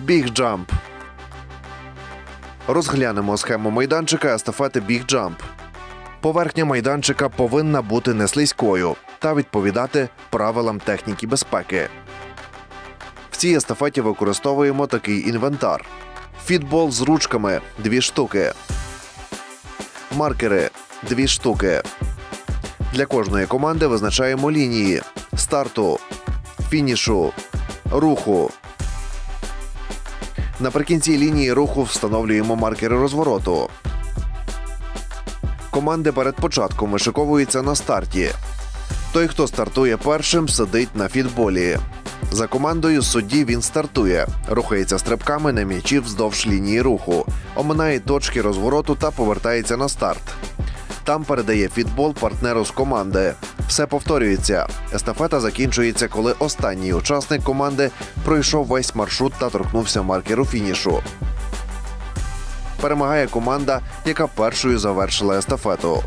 Біг джамп. Розглянемо схему майданчика естафети Біг джамп. Поверхня майданчика повинна бути неслизькою та відповідати правилам техніки безпеки. В цій естафеті використовуємо такий інвентар: фітбол з ручками 2 штуки, маркери 2 штуки. Для кожної команди визначаємо лінії старту, фінішу, руху. Наприкінці лінії руху встановлюємо маркери розвороту. Команди перед початком вишиковуються на старті. Той, хто стартує першим, сидить на фітболі. За командою судді він стартує, рухається стрибками на м'ячі вздовж лінії руху, оминає точки розвороту та повертається на старт. Там передає фітбол партнеру з команди. Все повторюється. Естафета закінчується, коли останній учасник команди пройшов весь маршрут та торкнувся маркеру фінішу. Перемагає команда, яка першою завершила естафету.